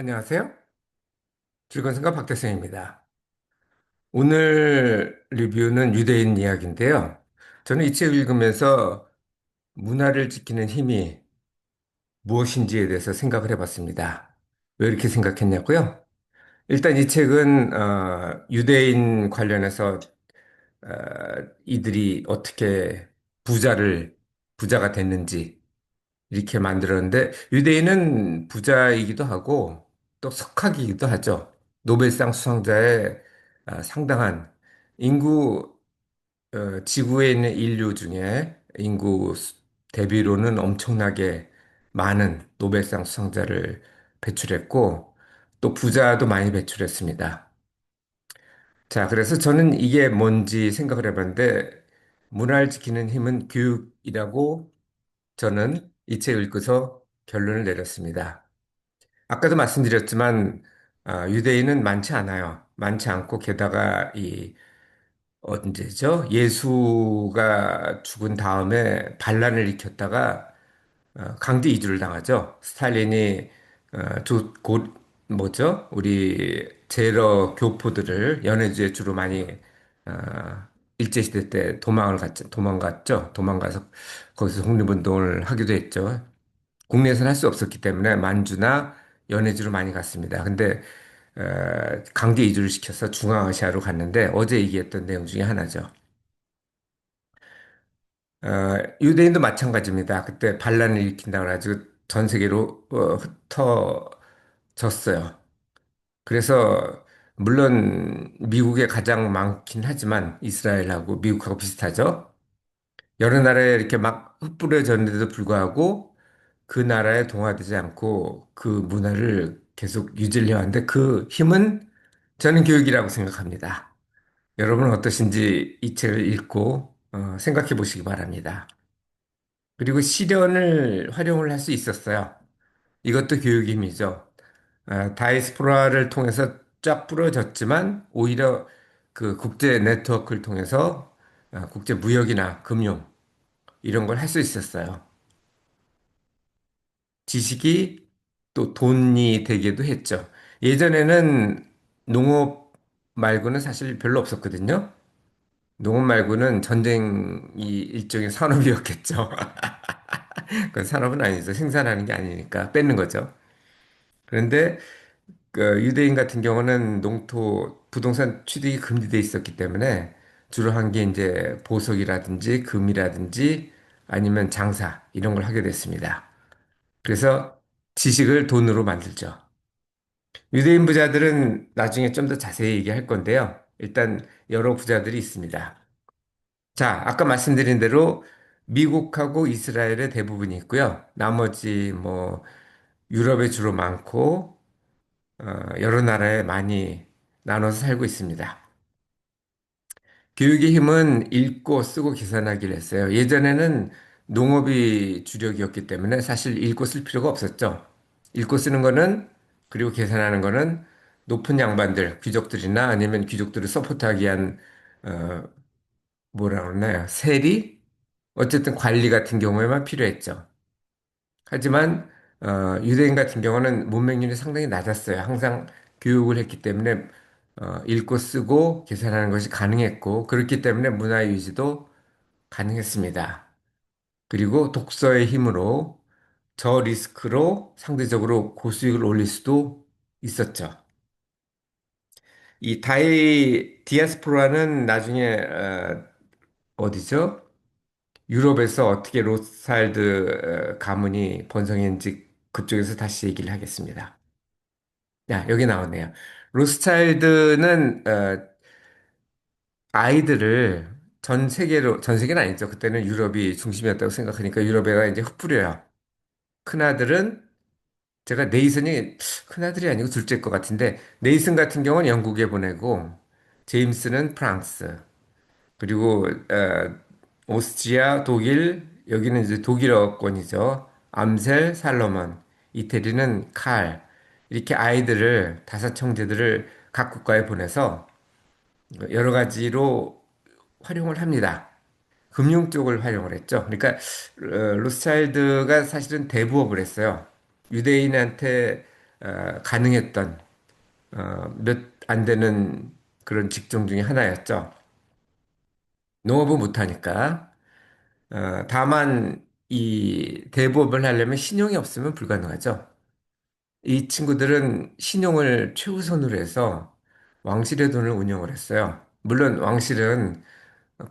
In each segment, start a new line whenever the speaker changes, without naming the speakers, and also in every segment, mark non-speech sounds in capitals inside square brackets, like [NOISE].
안녕하세요. 즐거운 생각 박태생입니다. 오늘 리뷰는 유대인 이야기인데요. 저는 이 책을 읽으면서 문화를 지키는 힘이 무엇인지에 대해서 생각을 해봤습니다. 왜 이렇게 생각했냐고요? 일단 이 책은 어, 유대인 관련해서 어, 이들이 어떻게 부자를 부자가 됐는지 이렇게 만들었는데 유대인은 부자이기도 하고 또 석학이기도 하죠. 노벨상 수상자의 아, 상당한 인구 어, 지구에 있는 인류 중에 인구 수- 대비로는 엄청나게 많은 노벨상 수상자를 배출했고 또 부자도 많이 배출했습니다. 자, 그래서 저는 이게 뭔지 생각을 해봤는데 문화를 지키는 힘은 교육이라고 저는 이 책을 읽고서 결론을 내렸습니다. 아까도 말씀드렸지만 아, 유대인은 많지 않아요. 많지 않고 게다가 이 언제죠? 예수가 죽은 다음에 반란을 일으켰다가 어, 강제 이주를 당하죠. 스탈린이 어, 조, 곧 뭐죠? 우리 제러 교포들을 연해주에 주로 많이 어, 일제시대 때 도망을 갔죠. 도망갔죠. 도망가서 거기서 독립운동을 하기도 했죠. 국내에서는 할 수 없었기 때문에 만주나 연해주로 많이 갔습니다. 근데 어, 강제 이주를 시켜서 중앙아시아로 갔는데 어제 얘기했던 내용 중에 하나죠. 어, 유대인도 마찬가지입니다. 그때 반란을 일으킨다고 해가지고 전 세계로 어, 흩어졌어요. 그래서 물론 미국에 가장 많긴 하지만 이스라엘하고 미국하고 비슷하죠. 여러 나라에 이렇게 막 흩뿌려졌는데도 불구하고 그 나라에 동화되지 않고 그 문화를 계속 유지를 해왔는데 그 힘은 저는 교육이라고 생각합니다. 여러분은 어떠신지 이 책을 읽고 어, 생각해 보시기 바랍니다. 그리고 시련을 활용을 할 수 있었어요. 이것도 교육의 힘이죠. 아, 다이스포라를 통해서 쫙 뿌려졌지만 오히려 그 국제 네트워크를 통해서 아, 국제 무역이나 금융 이런 걸 할 수 있었어요. 지식이 또 돈이 되기도 했죠. 예전에는 농업 말고는 사실 별로 없었거든요. 농업 말고는 전쟁이 일종의 산업이었겠죠. [LAUGHS] 그 산업은 아니죠. 생산하는 게 아니니까 뺏는 거죠. 그런데 그 유대인 같은 경우는 농토 부동산 취득이 금지돼 있었기 때문에 주로 한 게 이제 보석이라든지 금이라든지 아니면 장사 이런 걸 하게 됐습니다. 그래서 지식을 돈으로 만들죠. 유대인 부자들은 나중에 좀 더 자세히 얘기할 건데요. 일단 여러 부자들이 있습니다. 자, 아까 말씀드린 대로 미국하고 이스라엘의 대부분이 있고요. 나머지 뭐 유럽에 주로 많고 어, 여러 나라에 많이 나눠서 살고 있습니다. 교육의 힘은 읽고 쓰고 계산하기를 했어요. 예전에는 농업이 주력이었기 때문에 사실 읽고 쓸 필요가 없었죠. 읽고 쓰는 거는 그리고 계산하는 거는 높은 양반들, 귀족들이나 아니면 귀족들을 서포트하기 위한 어, 뭐라 그러나요? 세리? 어쨌든 관리 같은 경우에만 필요했죠. 하지만 어, 유대인 같은 경우는 문맹률이 상당히 낮았어요. 항상 교육을 했기 때문에 어, 읽고 쓰고 계산하는 것이 가능했고 그렇기 때문에 문화 유지도 가능했습니다. 그리고 독서의 힘으로 저 리스크로 상대적으로 고수익을 올릴 수도 있었죠. 이 다이 디아스포라는 나중에 어, 어디죠? 유럽에서 어떻게 로스차일드 어, 가문이 번성했는지 그쪽에서 다시 얘기를 하겠습니다. 야, 여기 나오네요. 로스차일드는 어, 아이들을 전 세계로, 전 세계는 아니죠. 그때는 유럽이 중심이었다고 생각하니까 유럽에가 이제 흩뿌려요. 큰아들은 제가 네이슨이 큰아들이 아니고 둘째일 것 같은데 네이슨 같은 경우는 영국에 보내고 제임스는 프랑스 그리고 어, 오스트리아, 독일 여기는 이제 독일어권이죠. 암셀, 살로몬, 이태리는 칼 이렇게 아이들을 다섯 형제들을 각 국가에 보내서 여러 가지로 활용을 합니다. 금융 쪽을 활용을 했죠. 그러니까 어, 로스차일드가 사실은 대부업을 했어요. 유대인한테 어, 가능했던 어, 몇 안 되는 그런 직종 중에 하나였죠. 농업은 못하니까. 어, 다만 이 대부업을 하려면 신용이 없으면 불가능하죠. 이 친구들은 신용을 최우선으로 해서 왕실의 돈을 운영을 했어요. 물론 왕실은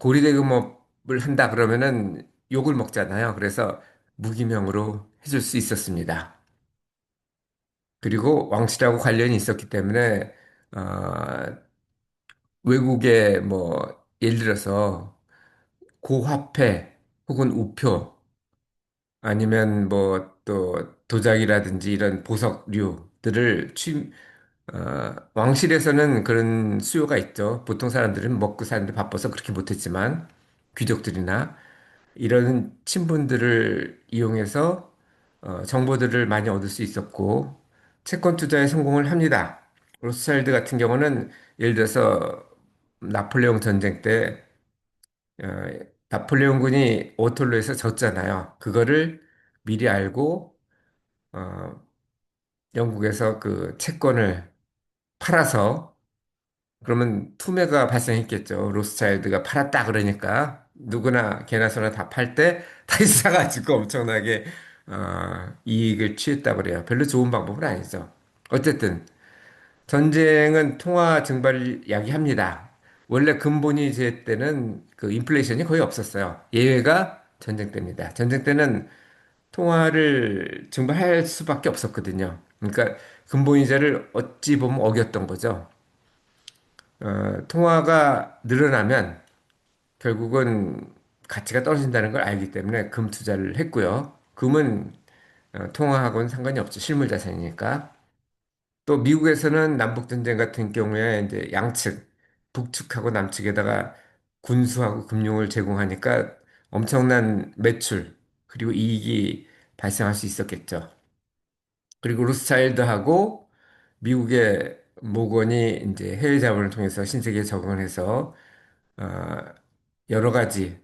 고리대금업을 한다 그러면은 욕을 먹잖아요. 그래서 무기명으로 해줄 수 있었습니다. 그리고 왕실하고 관련이 있었기 때문에 어, 외국에 뭐 예를 들어서 고화폐 혹은 우표 아니면 뭐 또 도자기라든지 이런 보석류들을 취 어, 왕실에서는 그런 수요가 있죠. 보통 사람들은 먹고 사는데 바빠서 그렇게 못했지만 귀족들이나 이런 친분들을 이용해서 어, 정보들을 많이 얻을 수 있었고 채권 투자에 성공을 합니다. 로스차일드 같은 경우는 예를 들어서 나폴레옹 전쟁 때 어, 나폴레옹군이 오털로에서 졌잖아요. 그거를 미리 알고 어, 영국에서 그 채권을 팔아서 그러면 투매가 발생했겠죠. 로스차일드가 팔았다 그러니까 누구나 개나 소나 다 팔 때 [LAUGHS] 다시 사가지고 엄청나게 어, 이익을 취했다 그래요. 별로 좋은 방법은 아니죠. 어쨌든 전쟁은 통화 증발을 야기합니다. 원래 근본이 제 때는 그 인플레이션이 거의 없었어요. 예외가 전쟁 때입니다. 전쟁 때는 통화를 증발할 수밖에 없었거든요. 그러니까 근본이자를 어찌 보면 어겼던 거죠. 어, 통화가 늘어나면 결국은 가치가 떨어진다는 걸 알기 때문에 금 투자를 했고요. 금은 어, 통화하고는 상관이 없죠. 실물 자산이니까. 또 미국에서는 남북 전쟁 같은 경우에 이제 양측, 북측하고 남측에다가 군수하고 금융을 제공하니까 엄청난 매출, 그리고 이익이 발생할 수 있었겠죠. 그리고 로스차일드하고 미국의 모건이 이제 해외 자본을 통해서 신세계에 적응을 해서 어, 여러 가지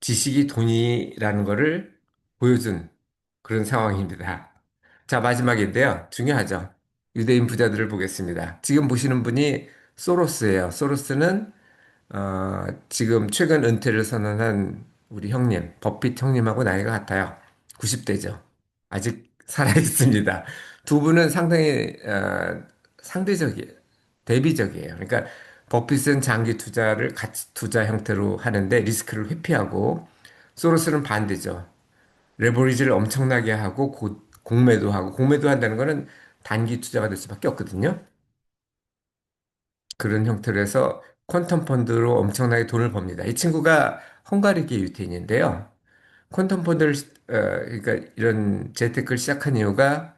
지식이 돈이라는 거를 보여준 그런 상황입니다. 자, 마지막인데요. 중요하죠. 유대인 부자들을 보겠습니다. 지금 보시는 분이 소로스예요. 소로스는 어, 지금 최근 은퇴를 선언한 우리 형님, 버핏 형님하고 나이가 같아요. 90대죠. 아직 살아있습니다. 두 분은 상당히 어, 상대적이에요. 대비적이에요. 그러니까 버핏은 장기 투자를 가치 투자 형태로 하는데 리스크를 회피하고 소로스는 반대죠. 레버리지를 엄청나게 하고 고- 공매도 하고 공매도 한다는 거는 단기 투자가 될 수밖에 없거든요. 그런 형태로 해서 퀀텀 펀드로 엄청나게 돈을 법니다. 이 친구가 헝가리계 유태인인데요. 퀀텀 펀드를 어, 그러니까 이런 재테크를 시작한 이유가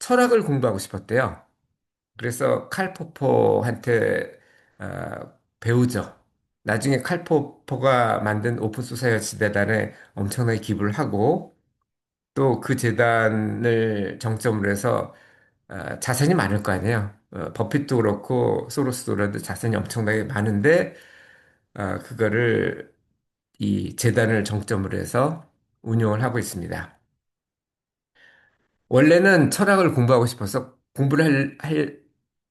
철학을 공부하고 싶었대요. 그래서 칼 포퍼한테 어, 배우죠. 나중에 칼 포퍼가 만든 오픈 소사이어티 재단에 엄청나게 기부를 하고 또 그 재단을 정점으로 해서 어, 자산이 많을 거 아니에요. 어, 버핏도 그렇고 소로스도 그런데 자산이 엄청나게 많은데 어, 그거를 이 재단을 정점으로 해서 운영을 하고 있습니다. 원래는 철학을 공부하고 싶어서 공부를 할, 할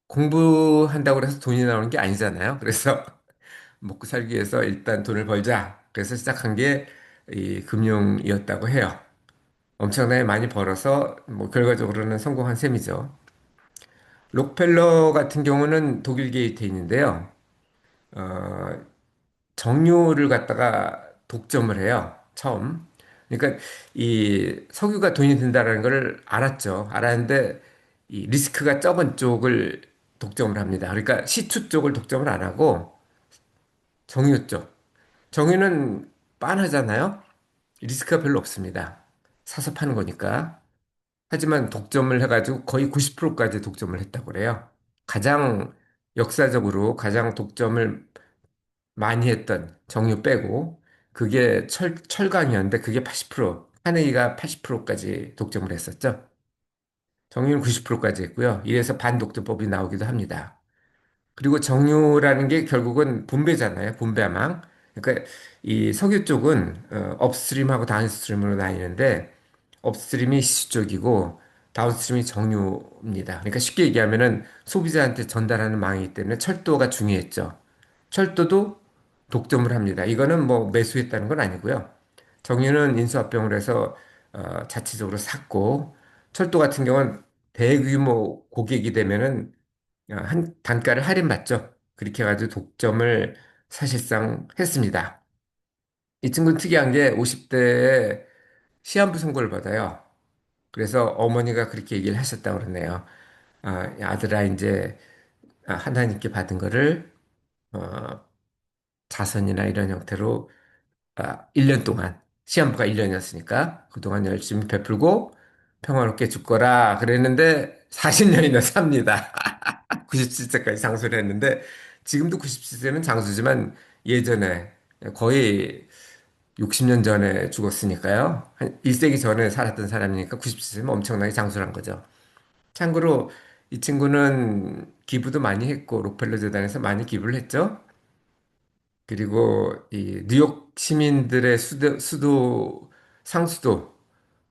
공부한다고 해서 돈이 나오는 게 아니잖아요. 그래서 [LAUGHS] 먹고 살기 위해서 일단 돈을 벌자. 그래서 시작한 게 이 금융이었다고 해요. 엄청나게 많이 벌어서 뭐 결과적으로는 성공한 셈이죠. 록펠러 같은 경우는 독일 게이트인인데요. 어, 정유를 갖다가 독점을 해요. 처음. 그러니까 이 석유가 돈이 된다는 걸 알았죠. 알았는데 이 리스크가 적은 쪽을 독점을 합니다. 그러니까 시추 쪽을 독점을 안 하고 정유 쪽. 정유는 빤하잖아요. 리스크가 별로 없습니다. 사서 파는 거니까. 하지만 독점을 해가지고 거의 90%까지 독점을 했다고 그래요. 가장 역사적으로 가장 독점을 많이 했던 정유 빼고 그게 철, 철강이었는데 그게 80% 카네기가 80%까지 독점을 했었죠. 정유는 90%까지 했고요. 이래서 반독점법이 나오기도 합니다. 그리고 정유라는 게 결국은 분배잖아요. 분배망. 그러니까 이 석유 쪽은 어, 업스트림하고 다운스트림으로 나뉘는데 업스트림이 시수 쪽이고 다운스트림이 정유입니다. 그러니까 쉽게 얘기하면은 소비자한테 전달하는 망이기 때문에 철도가 중요했죠. 철도도 독점을 합니다. 이거는 뭐 매수했다는 건 아니고요. 정유는 인수합병을 해서 어, 자체적으로 샀고 철도 같은 경우는 대규모 고객이 되면은 어, 한 단가를 할인받죠. 그렇게 해가지고 독점을 사실상 했습니다. 이 친구는 특이한 게 50대에 시한부 선고를 받아요. 그래서 어머니가 그렇게 얘기를 하셨다고 그러네요. 아, 아들아, 이제 아, 하나님께 받은 거를 어, 자선이나 이런 형태로 아, 1년 동안 시한부가 1년이었으니까 그동안 열심히 베풀고 평화롭게 죽거라 그랬는데 40년이나 삽니다. [LAUGHS] 97세까지 장수를 했는데 지금도 97세면 장수지만 예전에 거의 60년 전에 죽었으니까요. 한 1세기 전에 살았던 사람이니까 97세면 엄청나게 장수를 한 거죠. 참고로 이 친구는 기부도 많이 했고 록펠러 재단에서 많이 기부를 했죠. 그리고 이 뉴욕 시민들의 수도, 수도 상수도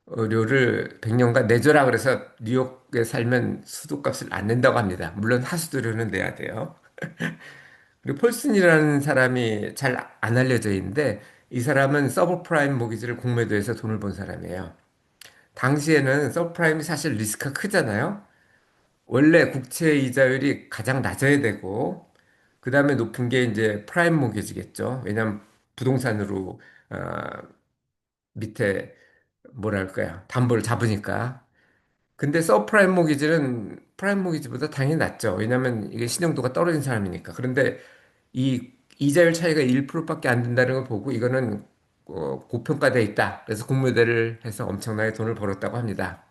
료를 100년간 내줘라 그래서 뉴욕에 살면 수도값을 안 낸다고 합니다. 물론 하수도료는 내야 돼요. [LAUGHS] 그리고 폴슨이라는 사람이 잘 안 알려져 있는데 이 사람은 서브프라임 모기지를 공매도해서 돈을 번 사람이에요. 당시에는 서브프라임이 사실 리스크가 크잖아요. 원래 국채 이자율이 가장 낮아야 되고 그 다음에 높은 게 이제 프라임 모기지겠죠. 왜냐하면 부동산으로 어, 밑에 뭐랄까요 담보를 잡으니까. 근데 서프라임 모기지는 프라임 모기지보다 당연히 낮죠. 왜냐하면 이게 신용도가 떨어진 사람이니까. 그런데 이 이자율 차이가 1%밖에 안 된다는 걸 보고 이거는 어, 고평가돼 있다. 그래서 공모대를 해서 엄청나게 돈을 벌었다고 합니다.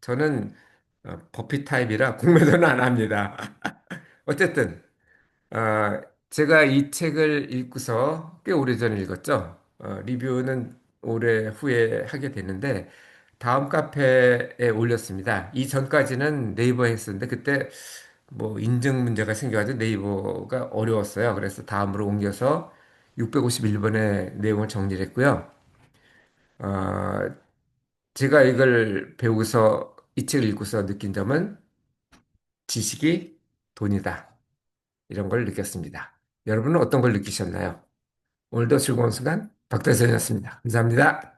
저는 어, 버핏 타입이라 공매도는 안 합니다. [LAUGHS] 어쨌든 아, 제가 이 책을 읽고서 꽤 오래전에 읽었죠. 어, 리뷰는 올해 후에 하게 됐는데 다음 카페에 올렸습니다. 이 전까지는 네이버에 했었는데 그때 뭐 인증 문제가 생겨가지고 네이버가 어려웠어요. 그래서 다음으로 옮겨서 651번의 내용을 정리를 했고요. 어, 제가 이걸 배우고서 이 책을 읽고서 느낀 점은 지식이 돈이다. 이런 걸 느꼈습니다. 여러분은 어떤 걸 느끼셨나요? 오늘도 즐거운 시간 박대선이었습니다. 감사합니다.